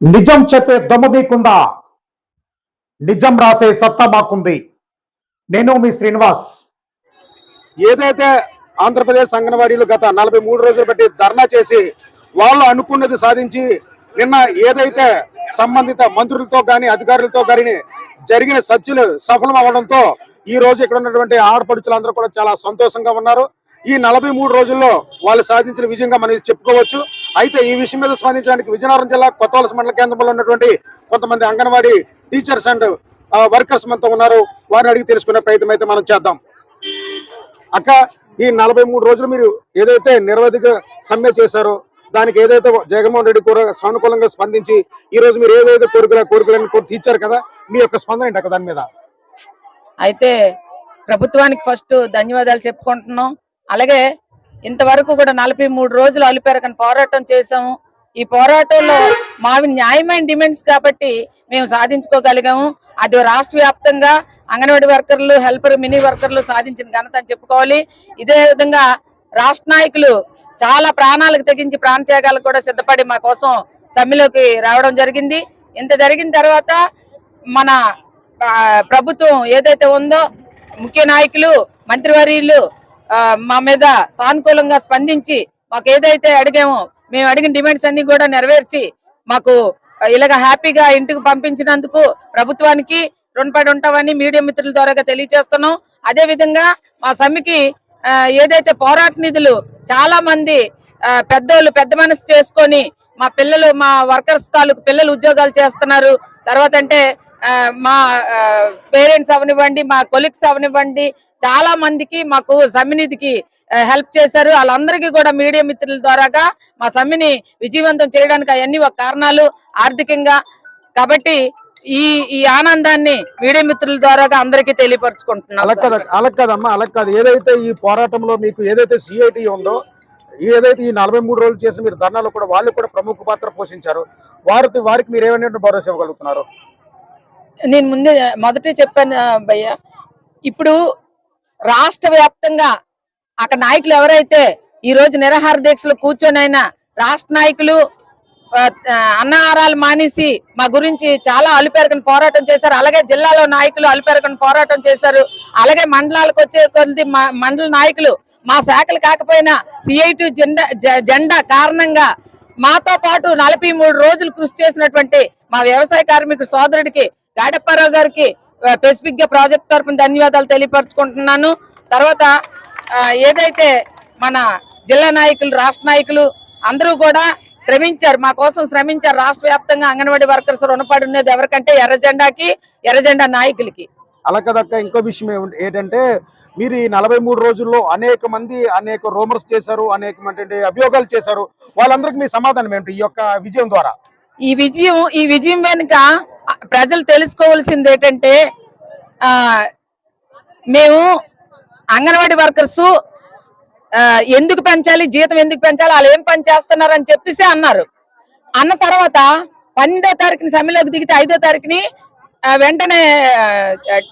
నిజం చెప్పే దొమ్మ మీకుందా? నిజం రాసే సత్తా మాకుంది. నేను మీ శ్రీనివాస్. ఏదైతే ఆంధ్రప్రదేశ్ అంగన్వాడీలు గత నలభై మూడు రోజులు బట్టి ధర్నా చేసి వాళ్ళు అనుకున్నది సాధించి నిన్న ఏదైతే సంబంధిత మంత్రులతో కానీ అధికారులతో కానీ జరిగిన సజ్జలు సఫలం అవ్వడంతో ఈ రోజు ఇక్కడ ఉన్నటువంటి ఆడపడుచులందరూ కూడా చాలా సంతోషంగా ఉన్నారు. ఈ నలభై మూడు రోజుల్లో వాళ్ళు సాధించిన విజయంగా మనం చెప్పుకోవచ్చు. అయితే ఈ విషయం మీద స్పందించడానికి విజయనగరం జిల్లా కొత్తవలస మండల కేంద్రంలో ఉన్నటువంటి కొంతమంది అంగన్వాడీ టీచర్స్ అండ్ వర్కర్స్ మనతో ఉన్నారు. వారిని అడిగి తెలుసుకునే ప్రయత్నం అయితే మనం చేద్దాం. అక్క ఈ నలభై మూడు రోజులు మీరు ఏదైతే నిరవధిక సమ్మె చేశారో దానికి ఏదైతే జగన్మోహన్ రెడ్డి కూడా సానుకూలంగా స్పందించి ఈ రోజు మీరు ఏదైతే కోరికల కోరికలను తీర్చారు కదా మీ యొక్క స్పందన ఏంటి అక్క దాని మీద? అయితే ప్రభుత్వానికి ఫస్ట్ ధన్యవాదాలు చెప్పుకుంటున్నాం. అలాగే ఇంతవరకు కూడా నలభై మూడు రోజులు అలిపెరగని పోరాటం చేశాము. ఈ పోరాటంలో మావి న్యాయమైన డిమాండ్స్ కాబట్టి మేము సాధించుకోగలిగాము. అది రాష్ట్ర వ్యాప్తంగా అంగన్వాడీ వర్కర్లు హెల్పర్ మినీ వర్కర్లు సాధించిన ఘనత అని చెప్పుకోవాలి. ఇదే విధంగా రాష్ట్ర నాయకులు చాలా ప్రాణాలకు తెగించి ప్రాంత్యాగాలు కూడా సిద్ధపడి మా కోసం సమ్మెలోకి రావడం జరిగింది. ఇంత జరిగిన తర్వాత మన ప్రభుత్వం ఏదైతే ఉందో ముఖ్య నాయకులు మంత్రివర్యులు మా మీద సానుకూలంగా స్పందించి మాకు ఏదైతే అడిగామో మేము అడిగిన డిమాండ్స్ అన్ని కూడా నెరవేర్చి మాకు ఇలాగ హ్యాపీగా ఇంటికి పంపించినందుకు ప్రభుత్వానికి రుణపడి ఉంటామని మీడియా మిత్రుల ద్వారా తెలియజేస్తున్నాం. అదే విధంగా మా సమ్మెకి ఏదైతే పోరాట నిధులు చాలా మంది పెద్దోళ్ళు పెద్ద మనసు చేసుకొని మా పిల్లలు మా వర్కర్స్ తాలూకు పిల్లలు ఉద్యోగాలు చేస్తున్నారు. తర్వాత అంటే మా పేరెంట్స్ అవనివ్వండి మా కొలిక్స్ అవనివ్వండి చాలా మందికి మాకు సమ్మినిధికి హెల్ప్ చేశారు. వాళ్ళందరికీ కూడా మీడియా మిత్రుల ద్వారాగా మా సమ్మిని విజయవంతం చేయడానికి అవన్నీ ఒక కారణాలు ఆర్థికంగా. కాబట్టి ఈ ఈ ఆనందాన్ని మీడియా మిత్రుల ద్వారాగా అందరికీ తెలియపరచుకుంటున్నాం అలా కదా అలా కాదమ్మా అలా కాదు. ఏదైతే ఈ పోరాటంలో మీకు ఏదైతే సిఐటి ఉందో ఏదైతే ఈ నలభై మూడు రోజులు చేసిన మీరు ధర్నాలో కూడా వాళ్ళు కూడా ప్రముఖ పాత్ర పోషించారు. వారికి వారికి మీరు ఏమైనా భరోసా ఇవ్వగలుగుతున్నారు? నేను ముందే మొదటే చెప్పాను ఆ, భయ్య ఇప్పుడు రాష్ట్ర వ్యాప్తంగా అక్కడ నాయకులు ఎవరైతే ఈ రోజు నిరాహార దీక్షలు కూర్చొనైనా రాష్ట్ర నాయకులు ఆ, అన్నహారాలు మానేసి మా గురించి చాలా అలుపెరకని పోరాటం చేశారు. అలాగే జిల్లాలో నాయకులు అలుపెరకని పోరాటం చేశారు. అలాగే మండలాలకు వచ్చే కొద్ది మండల నాయకులు మా శాఖలు కాకపోయినా సిఐటి జెండా జె- జెండా కారణంగా మాతో పాటు నలభై మూడు రోజులు కృషి చేసినటువంటి మా వ్యవసాయ కార్మికుడు సోదరుడికి గాడప్పారావు గారికి స్పెసిఫిక్గా ప్రాజెక్ట్ తరపున ధన్యవాదాలు తెలియపరచుకుంటున్నాను. తర్వాత ఏదైతే మన జిల్లా నాయకులు రాష్ట్ర నాయకులు అందరూ కూడా శ్రమించారు మా కోసం శ్రమించారు రాష్ట్ర వ్యాప్తంగా అంగన్వాడీ వర్కర్స్ రుణపడి ఉన్నది ఎవరికంటే ఎర్ర జెండాకి ఎర్ర జెండా నాయకులకి. అలా కదక్క ఇంకో విషయం ఏమిటి- ఏంటంటే మీరు ఈ నలభై మూడు రోజుల్లో అనేక మంది అనేక రూమర్స్ చేశారు అనేక అభియోగాలు చేశారు. వాళ్ళందరికీ మీ సమాధానం ఏమిటి ఈ యొక్క విజయం ద్వారా? ఈ విజయం ఈ విజయం వెనుక ప్రజలు తెలుసుకోవాల్సింది ఏంటంటే ఆ మేము అంగన్వాడీ వర్కర్స్ ఎందుకు పెంచాలి జీతం ఎందుకు పెంచాలి వాళ్ళు ఏం పని చేస్తున్నారు అని చెప్పేసి అన్నారు. అన్న తర్వాత పన్నెండో తారీఖుని సమ్మెలోకి దిగితే ఐదో తారీఖుని వెంటనే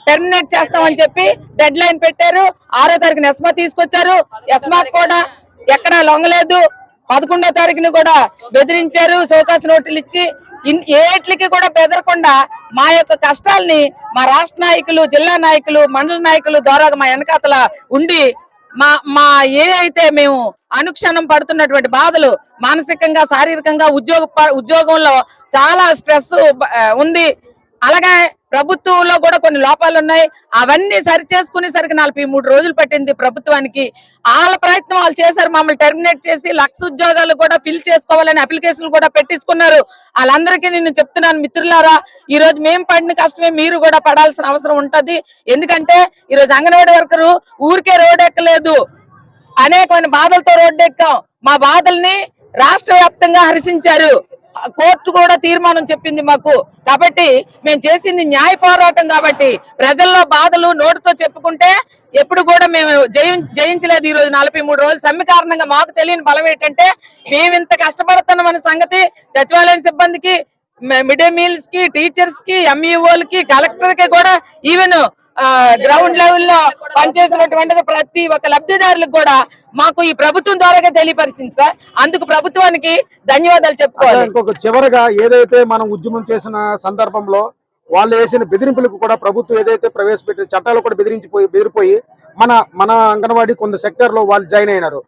టెర్మినేట్ చేస్తామని చెప్పి డెడ్ లైన్ పెట్టారు. ఆరో తారీఖున ఎస్మా తీసుకొచ్చారు. ఎస్మా కూడా ఎక్కడా లొంగలేదు. పదకొండో తారీఖుని కూడా బెదిరించారు. సోకాస్ నోటీలు ఇచ్చి ఏట్లకి కూడా బెదరకుండా మా యొక్క కష్టాల్ని మా రాష్ట్ర నాయకులు జిల్లా నాయకులు మండల నాయకులు ద్వారా మా వెనకాతల ఉండి మా మా ఏదైతే మేము అనుక్షణం పడుతున్నటువంటి బాధలు మానసికంగా శారీరకంగా ఉద్యోగ ఉద్యోగంలో చాలా స్ట్రెస్ ఉంది. అలాగే ప్రభుత్వంలో కూడా కొన్ని లోపాలు ఉన్నాయి అవన్నీ సరి చేసుకునేసరికి నలభై మూడు రోజులు పట్టింది ప్రభుత్వానికి. వాళ్ళ ప్రయత్నం వాళ్ళు చేశారు. మమ్మల్ని టెర్మినేట్ చేసి లక్ష ఉద్యోగాలు కూడా ఫిల్ చేసుకోవాలని అప్లికేషన్లు కూడా పెట్టించుకున్నారు. వాళ్ళందరికీ నేను చెప్తున్నాను మిత్రులారా ఈ రోజు మేము పడిన కష్టమే మీరు కూడా పడాల్సిన అవసరం ఉంటది. ఎందుకంటే ఈ రోజు అంగన్వాడీ వర్కరు ఊరికే రోడ్ ఎక్కలేదు. అనేకమైన బాధలతో రోడ్డు ఎక్కాం. మా బాధల్ని రాష్ట్ర వ్యాప్తంగా హర్షించారు. కోర్టు కూడా తీర్మానం చెప్పింది మాకు. కాబట్టి మేము చేసింది న్యాయ పోరాటం కాబట్టి ప్రజల్లో బాధలు నోటితో చెప్పుకుంటే ఎప్పుడు కూడా మేము జయం జయించలేదు ఈ రోజు నలభై మూడు రోజులు. సమ్మె కారణంగా మాకు తెలియని బలం ఏంటంటే మేము ఇంత కష్టపడుతున్నాం అనే సంగతి సచివాలయం సిబ్బందికి మిడ్ డే మీల్స్కి టీచర్స్కి ఎంఈఓలకి కలెక్టర్కి కూడా ఈవెన్ గ్రౌండ్ లెవెల్లో పనిచేసినటువంటి ప్రతి ఒక్క లబ్ధిదారులకు కూడా మాకు ఈ ప్రభుత్వం ద్వారాగా తెలియపరిచింది సార్. అందుకు ప్రభుత్వానికి ధన్యవాదాలు చెప్పుకోవాలి. చివరగా ఏదైతే మనం ఉద్యమం చేసిన సందర్భంలో వాళ్ళు వేసిన బెదిరింపులకు కూడా ప్రభుత్వం ఏదైతే ప్రవేశపెట్టిన చట్టాలు కూడా బెదిరించిపోయి బెదిరిపోయి మన మన అంగన్వాడీ కొంత సెక్టర్లో వాళ్ళు జాయిన్ అయినారు.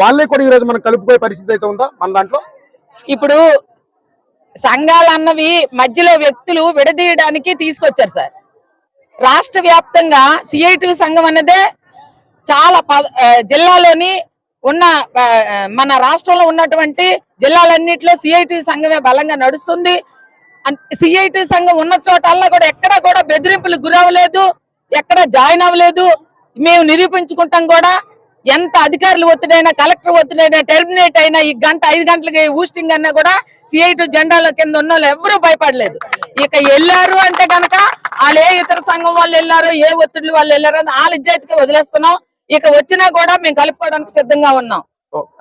వాళ్ళే కూడా ఈ రోజు మనం కలుపుకోయే పరిస్థితి అయితే ఉందా మన దాంట్లో? ఇప్పుడు సంఘాలు అన్నవి మధ్యలో వ్యక్తులు విడదీయడానికి తీసుకొచ్చారు సార్. రాష్ట్ర వ్యాప్తంగా సిఐటి సంఘం అన్నదే చాలా ప- జిల్లాలోని ఉన్న మన రాష్ట్రంలో ఉన్నటువంటి జిల్లాలన్నింటిలో సిఐటి సంఘమే బలంగా నడుస్తుంది. సిఐటి సంఘం ఉన్న చోటల్లా కూడా ఎక్కడ కూడా బెదిరింపులు గురవలేదు ఎక్కడ జాయిన్ అవ్వలేదు. మేము నిరూపించుకుంటాం కూడా ఎంత అధికారులు ఒత్తిడైనా కలెక్టర్ ఒత్తిడైనా టెర్మినేట్ అయినా ఈ గంట ఐదు గంటలకి ఊస్టింగ్ అన్నా కూడా సిఐటి జెండాల కింద ఉన్న వాళ్ళు ఎవరూ భయపడలేదు. ఇక వెళ్ళారు అంటే గనక వాళ్ళు ఏ ఇతర సంఘం వాళ్ళు వెళ్ళారో ఏ ఒత్తిడి వాళ్ళు వెళ్ళారో అని వాళ్ళ ఇజ్జాయితీకి వదిలేస్తున్నాం. ఇక వచ్చినా కూడా మేము కలుపుకోవడానికి సిద్ధంగా ఉన్నాం.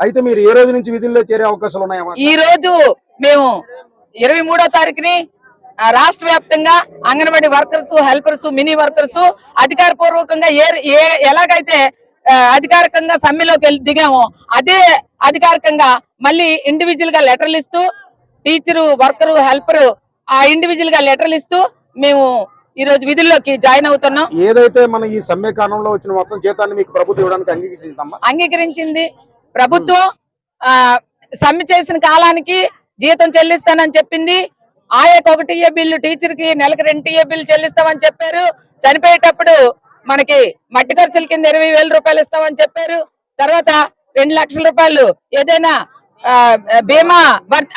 అయితే మీరు ఏ రోజు నుంచి విధుల్లో చేరే అవకాశాలు ఉన్నాయా ఈ రోజు మేము ఇరవై మూడో తారీఖుని రాష్ట్ర వ్యాప్తంగా anganwadi workers helpers mini workers అధికార పూర్వకంగా ఏ ఏ ఎలాగైతే అధికారికంగా సమ్మెలోకి వెళ్ళి దిగామో అదే అధికారికంగా మళ్ళీ ఇండివిజువల్గా లెటర్లు ఇస్తూ టీచరు వర్కరు హెల్పరు ఆ ఇండివిజువల్గా లెటర్లు ఇస్తూ మేము ఈ రోజు విధుల్లోకి జాయిన్ అవుతున్నాం. ఏదైతే మన ఈ సమ్మె కాలంలో వచ్చిన మొత్తం జీతాన్ని మీకు ప్రభుత్వం ఇవ్వడానికి అంగీకరించిందమ్మా? అంగీకరించింది. ప్రభుత్వం ఆ సమ్మె చేసిన కాలానికి జీతం చెల్లిస్తానని చెప్పింది. ఆయాకి ఒకటి టీఏ బిల్లు టీచర్కి నెలకు రెండు టీఏ బిల్లు చెల్లిస్తామని చెప్పారు. చనిపోయేటప్పుడు మనకి మట్టి ఖర్చుల కింద ఇరవై వేల రూపాయలు ఇస్తామని చెప్పారు. తర్వాత రెండు లక్షల రూపాయలు ఏదైనా బీమా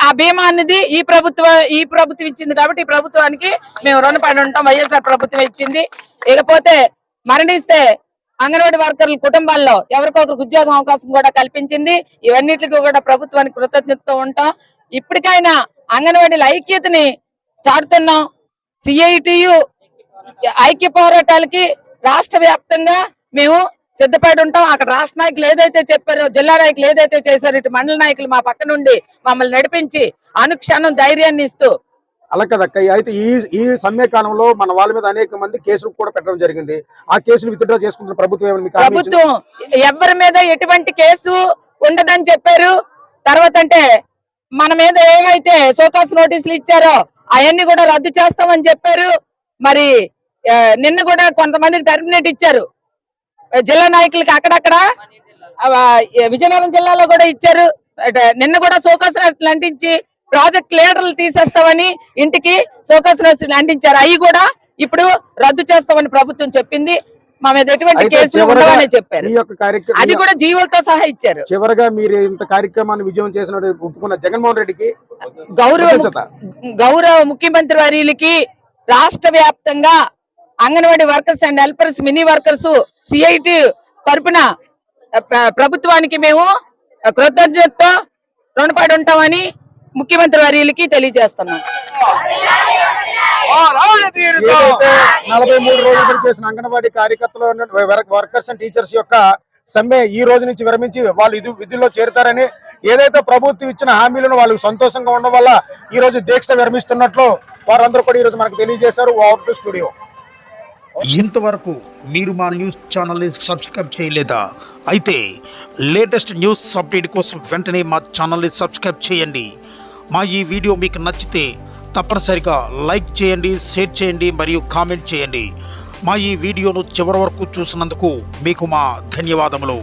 ఆ బీమా అనేది ఈ ప్రభుత్వం ఈ ప్రభుత్వం ఇచ్చింది కాబట్టి ఈ ప్రభుత్వానికి మేము రుణపడి ఉంటాం వైఎస్ఆర్ ప్రభుత్వం ఇచ్చింది. ఇకపోతే మరణిస్తే అంగన్వాడీ వర్కర్ల కుటుంబాల్లో ఎవరికొకరికి ఉద్యోగం అవకాశం కూడా కల్పించింది. ఇవన్నిటికి కూడా ప్రభుత్వానికి కృతజ్ఞతతో ఉంటాం. ఇప్పటికైనా అంగన్వాడీల ఐక్యతని చాటుతున్నాం. సిఐటియు ఐక్య పోరాటాలకి రాష్ట్ర వ్యాప్తంగా మేము సిద్ధపడి ఉంటాం అక్కడ రాష్ట్ర నాయకులు ఏదైతే చెప్పారో జిల్లా నాయకులు ఏదైతే చేశారో ఇటు మండల నాయకులు మా పక్క నుండి మమ్మల్ని నడిపించి అనుక్షణం ధైర్యాన్ని ఇస్తూ అలా కదక్క అయితే ఈ ఈ సమ్మె కాలంలో మన వాళ్ళ మీద అనేక మంది కేసులు కూడా పెట్టడం జరిగింది. ఆ కేసులు విత్డ్రా చేసుకుంటున్న ప్రభుత్వం? ప్రభుత్వం ఎవరి మీద ఎటువంటి కేసు ఉండదని చెప్పారు. తర్వాత అంటే మన మీద ఏమైతే సోకాస్ నోటీసులు ఇచ్చారో అవన్నీ కూడా రద్దు చేస్తామని చెప్పారు. మరి నిన్న కూడా కొంతమందికి టర్మినేట్ ఇచ్చారు. జిల్లా నాయకులకి అక్కడక్కడ విజయనగరం జిల్లాలో కూడా ఇచ్చారు. నిన్న కూడా సోకాస్ నోటీసులు అంటించి ప్రాజెక్ట్ లీడర్లు తీసేస్తామని ఇంటికి సోకాస్ నోటీసులు అంటించారు అవి కూడా ఇప్పుడు రద్దు చేస్తామని ప్రభుత్వం చెప్పింది. మా మీద ఎటువంటి కేసులు ఉండవని చెప్పారు. అది కూడా జీవోలతో సహా ఇచ్చారు. చివరగా మీరు ఇంత కార్యక్రమాన్ని విజయం చేసిన ఒప్పుకున్న జగన్మోహన్ రెడ్డికి గౌరవ. గౌరవ ముఖ్యమంత్రి వర్యులకి రాష్ట్ర వ్యాప్తంగా anganwadi workers and helpers mini workers CIT తరఫున ప్రభుత్వానికి మేము కృతజ్ఞతతో రుణపడి ఉంటామని ముఖ్యమంత్రి వర్యులకి తెలియజేస్తున్నాం. నలభై మూడు రోజుల నుంచి చేసిన అంగన్వాడీ కార్యకర్తలు వర్కర్స్ అండ్ టీచర్స్ యొక్క సమ్మె ఈ రోజు నుంచి విరమించి వాళ్ళు ఇది విధుల్లో చేరుతారని ఏదైతే ప్రభుత్వం ఇచ్చిన హామీలను వాళ్ళు సంతోషంగా ఉండడం వల్ల ఈ రోజు దీక్ష విరమిస్తున్నట్లు వారందరూ కూడా ఈ రోజు మనకు తెలియజేశారు. Out to studio. ఇంతవరకు మీరు మా న్యూస్ ఛానల్ని సబ్స్క్రైబ్ చేయలేదా? అయితే లేటెస్ట్ న్యూస్ అప్డేట్ కోసం వెంటనే మా ఛానల్ని సబ్స్క్రైబ్ చేయండి. మా ఈ వీడియో మీకు నచ్చితే తప్పనిసరిగా లైక్ చేయండి షేర్ చేయండి మరియు కామెంట్ చేయండి. మా ఈ వీడియోను చివరి వరకు చూసినందుకు మీకు మా ధన్యవాదములు.